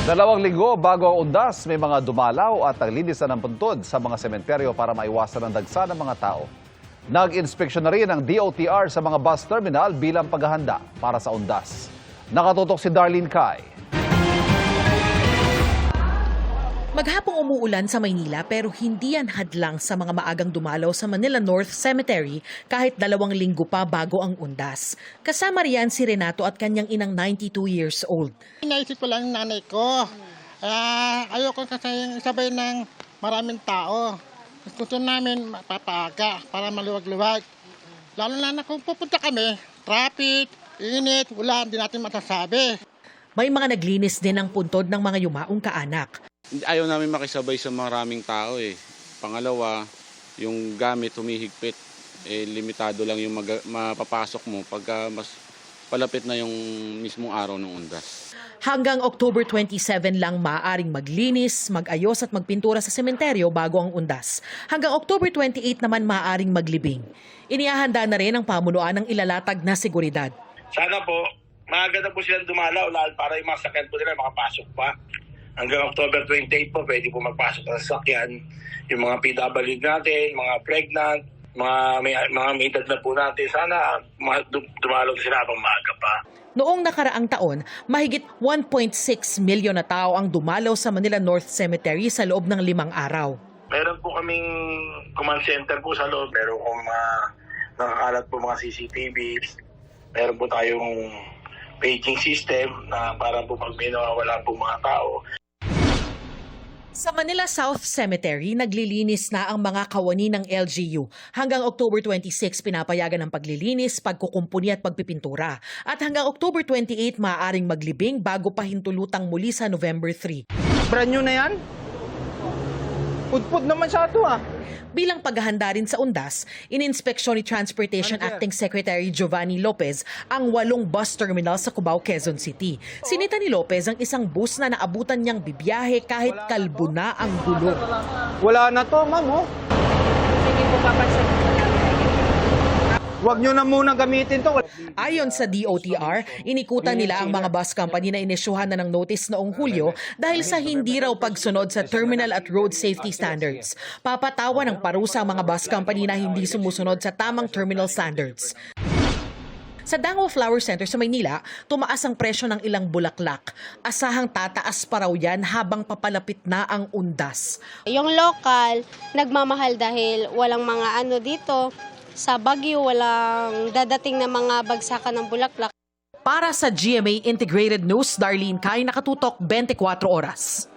Dalawang linggo bago ang undas, may mga dumalaw at naglinis na ng puntod sa mga sementeryo para maiwasan ang dagsa ng mga tao. Nag-inspeksyon na rin ang DOTR sa mga bus terminal bilang paghahanda para sa undas. Nakatutok si Darlene Kai. Maghapong umuulan sa Maynila pero hindi yan hadlang sa mga maagang dumalaw sa Manila North Cemetery kahit dalawang linggo pa bago ang undas. Kasama riyan si Renato at kanyang inang 92 years old. Naisip ko lang nanay ko. Ah, ayoko kasi yung sabay ng maraming tao. Gusto namin papaga para maluwag-luwag. Lalo na na kung pupunta kami, traffic, init, wala, hindi natin masasabi. May mga naglinis din ng puntod ng mga yumaong kaanak. Ayaw namin makisabay sa maraming tao eh. Pangalawa, yung gamit humihigpit. Eh, limitado lang yung maga- mapapasok mo pagka mas palapit na yung mismong araw ng undas. Hanggang October 27 lang maaaring maglinis, mag-ayos at magpintura sa sementeryo bago ang undas. Hanggang October 28 naman maaaring maglibing. Inihahanda na rin ang pamunuan ng ilalatag na seguridad. Sana po, maaga na po silang dumalaw lalo para yung mga sakyan po nila makapasok pa. Hanggang October 28 po, pwede po magpasok ng sasakyan. Yung mga PW natin, mga pregnant, mga may, mga may edad na po natin. Sana dumalaw sila habang maaga pa. Noong nakaraang taon, mahigit 1.6 milyon na tao ang dumalaw sa Manila North Cemetery sa loob ng limang araw. Meron po kaming command center po sa loob. Meron po mga nakakalat po mga CCTV. Meron po tayong paging system na para po pag may nawawala po mga tao, Sa Manila South Cemetery, naglilinis na ang mga kawani ng LGU. Hanggang October 26, pinapayagan ang paglilinis, pagkukumpuni at pagpipintura. At hanggang October 28, maaaring maglibing bago pa hintulutang muli sa November 3. Brand new na yan? Pudpud naman siya ito ah. Bilang paghahanda rin sa undas, ininspeksyon ni Transportation Acting Secretary Giovanni Lopez ang walong bus terminal sa Cubao, Quezon City. Sinita ni Lopez ang isang bus na naabutan niyang bibiyahe kahit kalbo na ang gulong. Wala na to, ma'am oh. Huwag nyo na muna gamitin to. Ayon sa DOTR, inikutan nila ang mga bus company na inisyuhan na ng notice noong Hulyo dahil sa hindi raw pagsunod sa terminal at road safety standards. Papatawa ng parusa ang mga bus company na hindi sumusunod sa tamang terminal standards. Sa Dango Flower Center sa Maynila, tumaas ang presyo ng ilang bulaklak. Asahang tataas pa raw yan habang papalapit na ang undas. Yung local, nagmamahal dahil walang mga ano dito. Sa Baguio, walang dadating na mga bagsakan ng bulaklak. Para sa GMA Integrated News, Darlene Kai, nakatutok 24 oras.